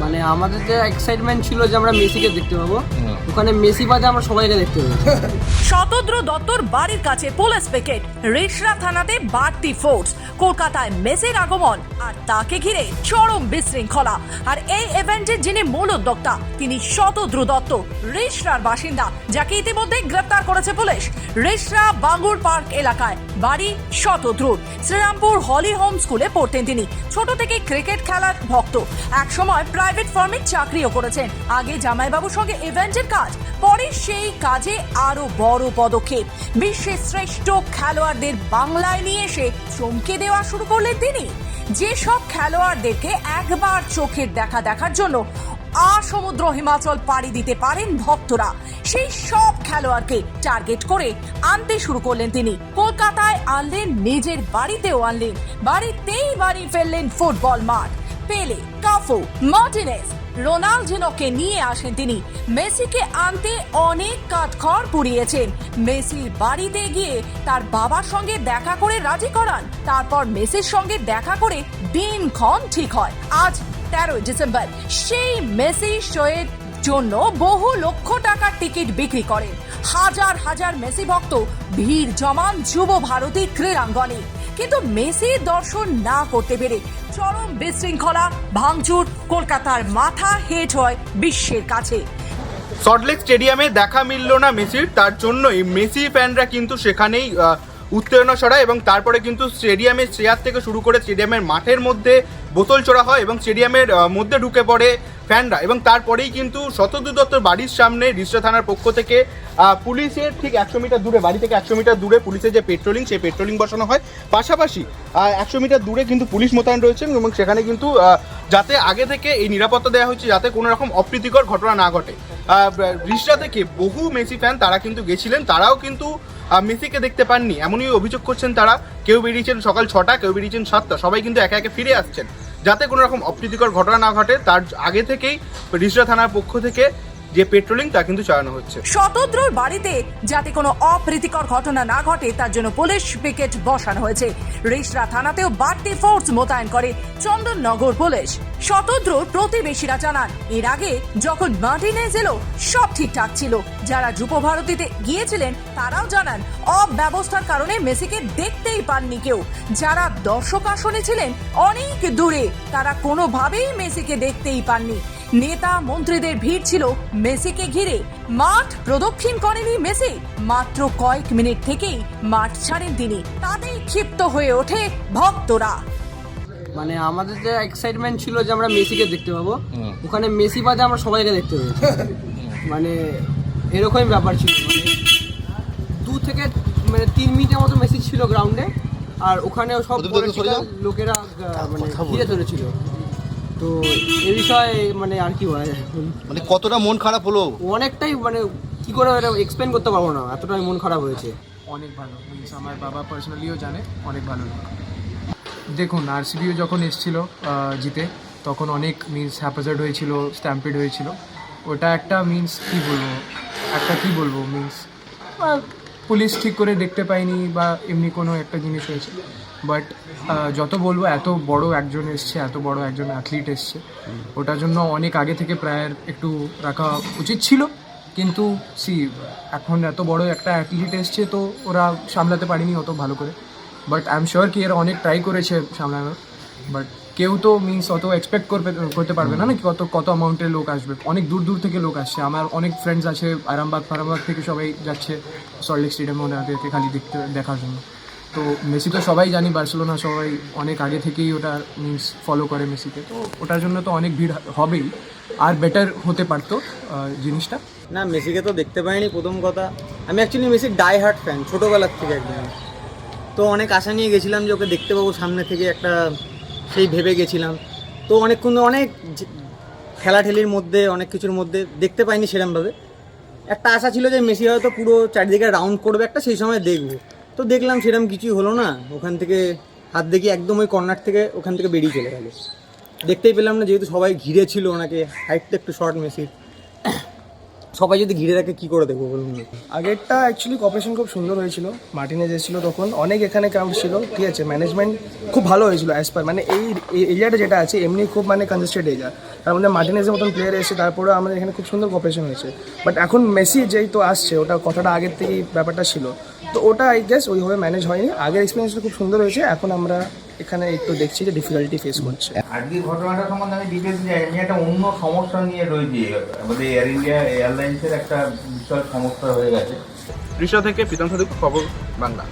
মানে আমাদের যে এক্সাইটমেন্ট ছিল যে আমরা মেসিকে দেখতে পাবো ওখানে মেসি বাদে আমরা সবাইকে দেখতে পাবো। শতদ্র দত্তর বাড়ির কাছে পুলিশ পিকেট রেশরা থানাতে বাড়তি ফোর্স কলকাতায় মেসির আগমন আর তাকে ঘিরে চরম বিশৃঙ্খলা। আর এই ইভেন্টের যিনি মূল উদ্যোক্তা তিনি শতদ্র দত্ত রেশরার বাসিন্দা যাকে ইতিমধ্যে গ্রেপ্তার করেছে পুলিশ রেশরা বাঙ্গুর পার্ক এলাকায় বাড়ি শতদ্রুর শ্রীরামপুর হলি হোম স্কুলে পড়তেন তিনি। ছোট থেকে ক্রিকেট খেলার ভক্ত। একসময় প্রাইভেট ফার্মে চাকরিও করেছেন। আগে জামাইবাবুর সঙ্গে ইভেন্টের কাজ, পরে সেই কাজে আরও বড় পদক্ষেপ। বিশ্বের শ্রেষ্ঠ খেলোয়াড়দের বাংলায় নিয়ে এসে চমকে দেওয়া শুরু করলেন তিনি। যেসব খেলোয়াড়দেরকে একবার চোখের দেখা দেখার জন্য আসমুদ্র হিমাচল পাড়ি দিতে পারেন ভক্তরা, সেই সব খেলোয়াড়কে টার্গেট করে আনতে শুরু করলেন তিনি। কলকাতায় আনলেন, নিজের বাড়িতেও আনলেন, বাড়িতেই বাড়ি ফেললেন ফুটবল মাঠ। পেলে, কাফু, মার্টিনেস রোনাল্ডিনোকে নিয়ে আসেন তিনি। মেসিকে আনতে অনেক কাঠখড় পুড়িয়েছেন। মেসির বাড়িতে গিয়ে তার বাবার সঙ্গে দেখা করে রাজি করান। তারপর মেসির সঙ্গে দেখা করে দিনক্ষণ ঠিক হয়। আজ তেরোই ডিসেম্বর, সেই মেসি শোয়ের জন্য বহু লক্ষ টাকার টিকিট বিক্রি করেন। হাজার হাজার মেসি ভক্ত, ভিড় জমান যুব ভারতী ক্রীড়াঙ্গনে। কিন্তু মেসি দর্শন না করতে পেরে চরম বিশৃঙ্খলা, ভাঙচুর, কলকাতার মাথা হেট হয় বিশ্বের কাছে। সল্টলেক স্টেডিয়ামে দেখা মিলল না মেসির, তার জন্যই মেসি ফ্যানরা কিন্তু সেখানেই উত্তেজনা ছড়ায় এবং তারপরে কিন্তু স্টেডিয়ামের চেয়ার থেকে শুরু করে স্টেডিয়ামের মাঠের মধ্যে বোতল চড়া হয় এবং স্টেডিয়ামের মধ্যে ঢুকে পড়ে ফ্যানরা। এবং তারপরেই কিন্তু শতদূর দত্তর বাড়ির সামনে রিষ্টা থানার পক্ষ থেকে পুলিশের ঠিক একশো মিটার দূরে, বাড়ি থেকে একশো মিটার দূরে পুলিশের যে পেট্রোলিং সেই পেট্রোলিং বসানো হয়। পাশাপাশি একশো মিটার দূরে কিন্তু পুলিশ মোতায়েন রয়েছেন এবং সেখানে কিন্তু যাতে আগে থেকে এই নিরাপত্তা দেওয়া হয়েছে, যাতে কোনো রকম অপ্রীতিকর ঘটনা না ঘটে। রিসরা থেকে বহু মেসি ফ্যান তারা কিন্তু গেছিলেন, তারাও কিন্তু মেসিকে দেখতে পাননি। এমনই অভিযোগ করছেন তারা, কেউ বেরিয়েছেন সকাল ছটা, কেউ বেরিয়েছেন সাতটা, সবাই কিন্তু একে একে ফিরে আসছেন। যাতে কোনো রকম অপ্রীতিকর ঘটনা না ঘটে, তার আগে থেকেই রিসরা থানার পক্ষ থেকে যে পেট্রোলিং তা কিন্তু চালানো হচ্ছে। শতদ্রর বাড়িতে যাতে কোনো অপ্রীতিকর ঘটনা না ঘটে, তার জন্য পুলিশ পিকেট বসানো হয়েছে। রিসরা থানাতেও বাড়তি ফোর্স মোতায়েন করে চন্দননগর পুলিশ। শতদ্রর প্রতিবেশীরা জানান, এর আগে যখন মার্টিনেজ এলো সব ঠিকঠাক ছিল। যারা যুব ভারতীতে গিয়েছিলেন, তারাও জানান, অব্যবস্থার কারণে মেসিকে দেখতেই পাননি কেউ। যারা দর্শক আসনে ছিলেন, অনেক দূরে, তারা কোনোভাবেই মেসিকে দেখতেই পাননি। নেতা মন্ত্রীদের ভিড় ছিল মেসিকে ঘিরে। মাঠ প্রদক্ষিণ করেনি মেসি। মাত্র কয়েক মিনিট থেকেই মাঠ ছাড়েন তিনি। তাতেই ক্ষিপ্ত হয়ে ওঠে ভক্তরা। মানে আমাদের যে এক্সাইটমেন্ট ছিল যে আমরা মেসিকে দেখতে পাবো ওখানে মেসি বাদে আমরা সবাইকে দেখতে পাবো মানে এরকমই ব্যাপার ছিল। মানে দু থেকে মানে তিন মিনিটের মতো মেসি ছিল গ্রাউন্ডে আর ওখানে সব লোকেরা মানে ঘিরে ধরেছিল। তো এ বিষয়ে মানে আর কি বলা যায়? মানে কতটা মন খারাপ হলো? অনেকটাই মানে কি করে এটা এক্সপ্লেন করতে পারব না এতটাই মন খারাপ হয়েছে। অনেক ভালো মিনস আমার বাবা পার্সোনালিও জানে অনেক ভালো। লোক দেখুন আরসিবিও যখন এসছিল জিতে তখন অনেক মিনস হ্যাপাজার্ড হয়েছিল স্ট্যাম্পিড হয়েছিল। ওটা একটা মিনস কি বলব? একটা কি বলব মিনস পুলিশ ঠিক করে দেখতে পায়নি বা এমনি কোনো একটা জিনিস হয়েছে। বাট যত বলব, এত বড় একজন এসছে, এত বড় একজন অ্যাথলিট এসছে। ওটার জন্য অনেক আগে থেকে প্রায়ের একটু রাখা উচিত ছিল। কিন্তু সি এখন এত বড় একটা অ্যাথলিট এসছে তো ওরা সামলাতে পারেনি অত ভালো করে। বাট আই এম শিওর কি এরা অনেক ট্রাই করেছে সামলানোর। বাট কেউ তো মিনস অত এক্সপেক্ট করবে করতে পারবে না না কি কত কত অ্যামাউন্টের লোক আসবে? অনেক দূর দূর থেকে লোক আসছে। আমার অনেক ফ্রেন্ডস আছে আরামবাগ ফারামবাগ থেকে সবাই যাচ্ছে সল্টলেক স্টেডিয়ামে ওনাদেরকে খালি দেখতে দেখার জন্য। তো মেসি তো সবাই জানি বার্সেলোনা সবাই অনেক আগে থেকেই ওটা মিনস ফলো করে মেসিকে। তো ওটার জন্য তো অনেক ভিড় হবেই। আর বেটার হতে পারতো জিনিসটা? না মেসিকে তো দেখতে পাইনি প্রথম কথা। আমি অ্যাকচুয়ালি মেসির ডাই হার্ট ফ্যান ছোটোবেলার থেকে একদম। তো অনেক আশা নিয়ে গেছিলাম যে ওকে দেখতে পাবো সামনে থেকে একটা সেই ভেবে গেছিলাম। তো অনেকক্ষণ অনেক ঠেলাঠেলির মধ্যে, অনেক কিছুর মধ্যে দেখতে পাইনি সেরমভাবে। একটা আশা ছিল যে মেসি হয়তো পুরো চারিদিকে রাউন্ড করবে, একটা সেই সময় দেখব। তো দেখলাম সেরকম কিছুই হলো না। ওখান থেকে হাত দেখি একদম ওই কর্নার থেকে ওখান থেকে বেরিয়ে চলে গেল। দেখতেই পেলাম না, যেহেতু সবাই ঘিরে ছিল ওনাকে। হাইটটা একটু শর্ট মেসির। সবাই যদি ঘিরে রাখে কি করে দেখব বলুন আগেরটা অ্যাকচুয়ালি কপারেশন খুব সুন্দর হয়েছিল। মার্টিনেজ এসেছিল তখন। অনেক এখানে ক্রাউড ছিল। ঠিক আছে ম্যানেজমেন্ট খুব ভালো হয়েছিল অ্যাজ পার মানে এই এরিয়াটা যেটা আছে, এমনি খুব মানে কনজেস্টেড এরিয়া তার মধ্যে মার্টিনেজের মতন প্লেয়ার এসে তারপরে আমাদের এখানে খুব সুন্দর কপারেশন হয়েছে। বাট এখন মেসি যেই তো আসছে, ওটা কথাটা আগের থেকেই ব্যাপারটা ছিল। তো ওটা আই গেস ওইভাবে ম্যানেজ হয়নি। আগের এক্সপিরিয়েন্সটা খুব সুন্দর হয়েছে এখন আমরা এখানে একটু দেখছি যে ডিফিকাল্টি ফেস করছে। আজকে ঘটনাটা সম্বন্ধে আমি ডিটেলস যাই আমি একটা অন্য সমস্যা নিয়ে রয়েছি। আমাদের এয়ার ইন্ডিয়া এয়ারলাইন্সের একটা বিশাল সমস্যা হয়ে গেছে। রিসা থেকে প্রীতম সাধু খবর বাংলা।